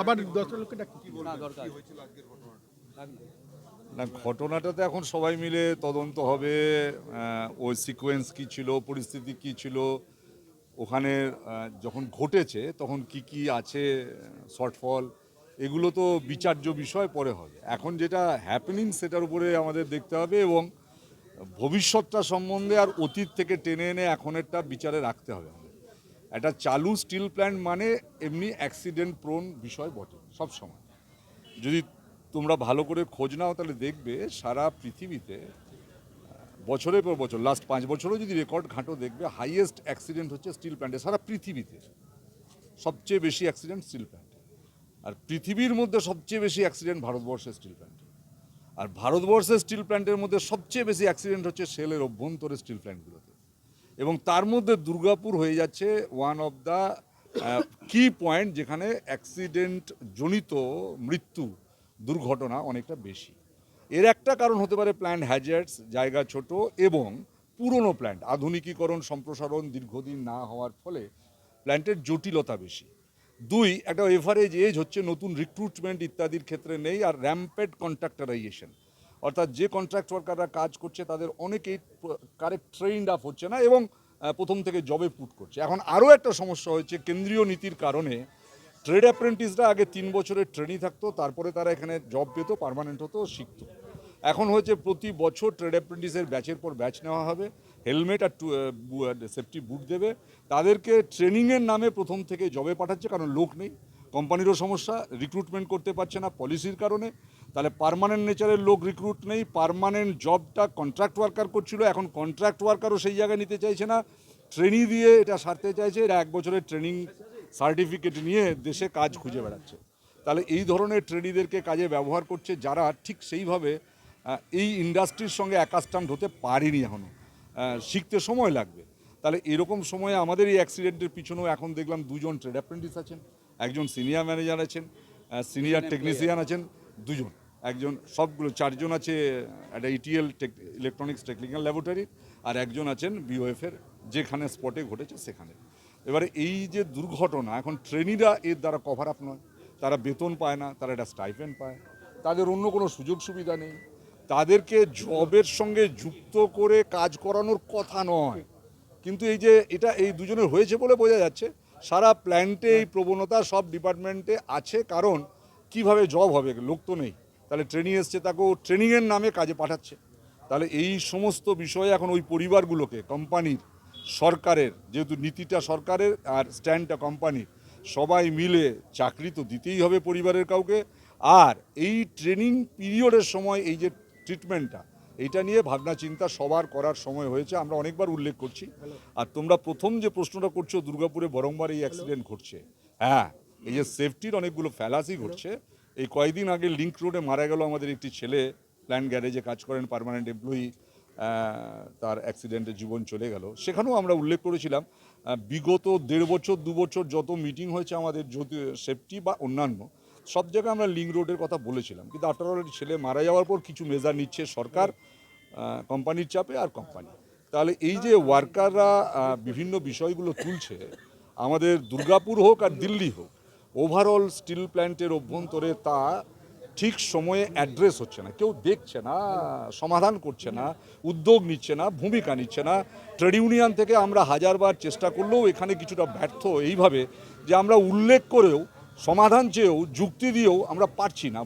আবার কি কি ঘটনাটা? তো এখন সবাই মিলে তদন্ত হবে। ওই সিকোয়েন্স কি ছিল পরিস্থিতি কি ছিল ওখানে যখন ঘটেছে তখন কি কি আছে শর্টফল এগুলো তো বিচার্য বিষয় পরে হবে। এখন যেটা হ্যাপেনিং সেটার উপরে আমাদের দেখতে হবে এবং ভবিষ্যৎটা সম্বন্ধে আর অতীত থেকে টেনে এনে এখনেরটা বিচারে রাখতে হবে আমাদের। একটা চালু স্টিল প্ল্যান্ট মানে এমনি অ্যাক্সিডেন্ট প্রোন বিষয় বটে, সব সময়। যদি তোমরা ভালো করে খোঁজ নাও, তাহলে দেখবে সারা পৃথিবীতে বছরের পর বছর লাস্ট পাঁচ বছরও যদি রেকর্ড ঘাঁটো, দেখবে হাইয়েস্ট অ্যাক্সিডেন্ট হচ্ছে স্টিল প্ল্যান্টে সারা পৃথিবীতে। সবচেয়ে বেশি অ্যাক্সিডেন্ট স্টিল প্ল্যান্টে আর পৃথিবীর মধ্যে সবচেয়ে বেশি অ্যাক্সিডেন্ট ভারতবর্ষের স্টিল প্ল্যান্টে আর ভারতবর্ষের স্টিল প্ল্যান্টের মধ্যে সবচেয়ে বেশি অ্যাক্সিডেন্ট হচ্ছে সেলের অভ্যন্তরে স্টিল প্ল্যান্টগুলোতে এবং তার মধ্যে দুর্গাপুর হয়ে যাচ্ছে one of the key point যেখানে অ্যাক্সিডেন্ট জনিত মৃত্যু দুর্ঘটনা অনেকটা বেশি। এর একটা কারণ হতে পারে প্ল্যান্ট হ্যাজার্ডস জায়গা ছোট এবং পুরনো প্ল্যান্ট আধুনিকীকরণ, সম্প্রসারণ দীর্ঘদিন না হওয়ার ফলে প্ল্যান্টের জটিলতা বেশি। দুই, একটা এভারেজ এজ হচ্ছে নতুন রিক্রুটমেন্ট ইত্যাদির ক্ষেত্রে নেই আর র্যাম্পেড কন্ট্রাক্টারাইজেশন অর্থাৎ যে কন্ট্রাক্ট ওয়ার্কাররা কাজ করছে, তাদের অনেকেই কারেক্ট ট্রেইনড আপ হচ্ছে না এবং প্রথম থেকে জবে পুট করছে। এখন আরও একটা সমস্যা হয়েছে কেন্দ্রীয় নীতির কারণে। ট্রেড অ্যাপ্রেন্টিসরা আগে তিন বছরের ট্রেনিং থাকতো, তারপরে তারা এখানে জব পেতো পার্মানেন্ট হতো, শিখতো। এখন হয়েছে প্রতি বছর ট্রেড অ্যাপ্রেন্টিসের ব্যাচের পর ব্যাচ নেওয়া হবে। হেলমেট আর সেফটি বুট দেবে। তাদেরকে ট্রেনিংয়ের নামে প্রথম থেকে জবে পাঠাচ্ছে, কারণ লোক নেই। কোম্পানিরও সমস্যা রিক্রুটমেন্ট করতে পারছে না পলিসির কারণে। তাহলে পারমানেন্ট নেচারের লোক রিক্রুট নেই পারমানেন্ট জবটা কন্ট্রাক্ট ওয়ার্কার করছিল এখন কন্ট্রাক্ট ওয়ার্কারও সেই জায়গায় নিতে চাইছে না। ট্রেনিং দিয়ে এটা সারতে চাইছে এরা এক বছরের ট্রেনিং সার্টিফিকেট নিয়ে দেশে কাজ খুঁজে বেড়াচ্ছে। তাহলে এই ধরনের ট্রেনিদেরকে কাজে ব্যবহার করছে যারা ঠিক সেইভাবে এই ইন্ডাস্ট্রির সঙ্গে অ্যাকাস্টামড হতে পারেনি এখনও শিখতে সময় লাগবে। তাহলে এরকম সময়ে আমাদের এই অ্যাক্সিডেন্টের পিছনেও এখন দেখলাম দুজন ট্রেড অ্যাপ্রেন্টিস আছেন একজন সিনিয়র ম্যানেজার আছেন সিনিয়র টেকনিশিয়ান আছেন দুজন। একজন, সবগুলো চারজন আছে একটা ইটিএল ইলেকট্রনিক্স টেকনিক্যাল ল্যাবরেটরি আর একজন আছেন বিওএফের যেখানে স্পটে ঘটেছে সেখানে। এবারে এই যে দুর্ঘটনা, এখন ট্রেনিরা এর দ্বারা কভার আপ নয়। তারা বেতন পায় না, তারা একটা স্টাইপেন্ড পায়। তাদের অন্য কোনো সুযোগ সুবিধা নেই। তাদেরকে জবের সঙ্গে যুক্ত করে কাজ করানোর কথা নয়। কিন্তু এই যে এটা এই দুজনের হয়েছে বলে বোঝা যাচ্ছে, সারা প্ল্যান্টে এই প্রবণতা সব ডিপার্টমেন্টে আছে। কারণ কীভাবে জব হবে? লোক তো নেই। তাহলে ট্রেনিং এসছে, তাকেও ট্রেনিংয়ের নামে কাজে পাঠাচ্ছে। তাহলে এই সমস্ত বিষয়ে এখন ওই পরিবারগুলোকে কোম্পানির সরকারের, যেহেতু নীতিটা সরকারের আর স্ট্যান্ডটা কোম্পানির সবাই মিলে চাকরি তো দিতেই হবে পরিবারের কাউকে। আর এই ট্রেনিং পিরিয়ডের সময় এই যে ট্রিটমেন্টটা এইটা নিয়ে ভাবনা চিন্তা সবার করার সময় হয়েছে, আমরা অনেকবার উল্লেখ করছি। আর তোমরা প্রথম যে প্রশ্নটা করছ, দুর্গাপুরে বরংবার এই অ্যাক্সিডেন্ট ঘটছে। হ্যাঁ এই যে সেফটির অনেকগুলো ফ্যালাসি ঘটছে। এই কয়েকদিন আগে লিঙ্ক রোডে মারা গেল আমাদের একটি ছেলে প্ল্যান গ্যারেজে কাজ করেন পারমানেন্ট এমপ্লয়ি তার অ্যাক্সিডেন্টে জীবন চলে গেল। সেখানেও আমরা উল্লেখ করেছিলাম বিগত দেড় বছর, দু বছর যত মিটিং হয়েছে আমাদের যদি সেফটি বা অন্যান্য, সব জায়গায় আমরা লিঙ্ক রোডের কথা বলেছিলাম। কিন্তু আফটার ছেলে মারা যাওয়ার পর কিছু মেজার নিচ্ছে সরকার কোম্পানির চাপে আর কোম্পানি তাহলে এই যে ওয়ার্কাররা বিভিন্ন বিষয়গুলো তুলছে, আমাদের দুর্গাপুর হোক আর দিল্লি হোক ওভারঅল স্টিল প্ল্যান্টের অভ্যন্তরে তা ঠিক সময়ে অ্যাড্রেস হচ্ছে না। কেউ দেখছে না, সমাধান করছে না, উদ্যোগ নিচ্ছে না, ভূমিকা নিচ্ছে না। ট্রেড ইউনিয়ন থেকে আমরা হাজারবার চেষ্টা করলেও এখানে কিছুটা ব্যর্থ এইভাবে যে আমরা উল্লেখ করেও, সমাধান চেয়েও, যুক্তি দিয়েও আমরা পারছি না।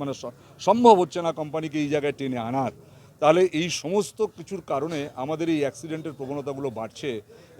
মানে সম্ভব হচ্ছে না কোম্পানিকে এই জায়গায় টেনে আনার। তাহলে এই সমস্ত কিছুর কারণে আমাদের এই অ্যাক্সিডেন্টের প্রবণতাগুলো বাড়ছে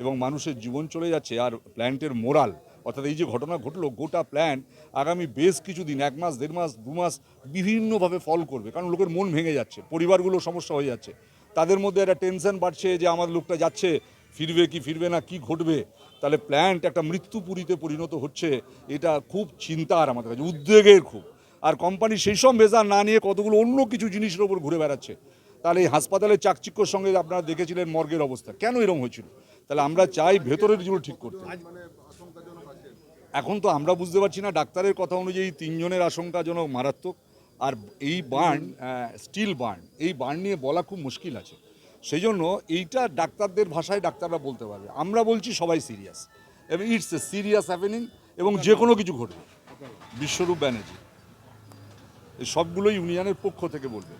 এবং মানুষের জীবন চলে যাচ্ছে। আর প্ল্যান্টের মোরাল অর্থাৎ এই যে ঘটনা ঘটলো, গোটা প্ল্যান্ট আগামী বেশ কিছুদিন, এক মাস, দেড় মাস, দু মাস বিভিন্নভাবে ফল করবে। কারণ লোকের মন ভেঙে যাচ্ছে, পরিবারগুলো সমস্যা হয়ে যাচ্ছে। তাদের মধ্যে একটা টেনশন বাড়ছে যে আমার লোকটা যাচ্ছে, ফিরবে কি, ফিরবে না, কি ঘটবে? তাহলে প্ল্যান্ট একটা মৃত্যুপুরীতে পরিণত হচ্ছে, এটা খুব চিন্তার আমাদের কাছে, উদ্বেগের খুব। আর কোম্পানি সেই সব মেজার না নিয়ে কতগুলো অন্য কিছু জিনিসের ওপর ঘুরে বেড়াচ্ছে। তাহলে এই হাসপাতালের চাকচিক্যর সঙ্গে আপনারা দেখেছিলেন মর্গের অবস্থা। কেন এরকম হয়েছিল? তাহলে আমরা চাই ভেতরের যেগুলো ঠিক করতে। এখন তো আমরা বুঝতে পারছি না ডাক্তারের কথা অনুযায়ী তিনজনের আশঙ্কাজনক মারাত্মক। আর এই বার্ন স্টিল বার্ন এই বার্ন নিয়ে বলা খুব মুশকিল আছে। সেই জন্য এইটা ডাক্তারদের ভাষায় ডাক্তাররা বলতে পারবে। আমরা বলছি সবাই সিরিয়াস। এবং ইটস এ সিরিয়াস হ্যাপেনিং এবং যে কোনো কিছু ঘটবে। বিশ্বরূপ ব্যানার্জি। এই সবগুলো ইউনিয়নের পক্ষ থেকে বলবে।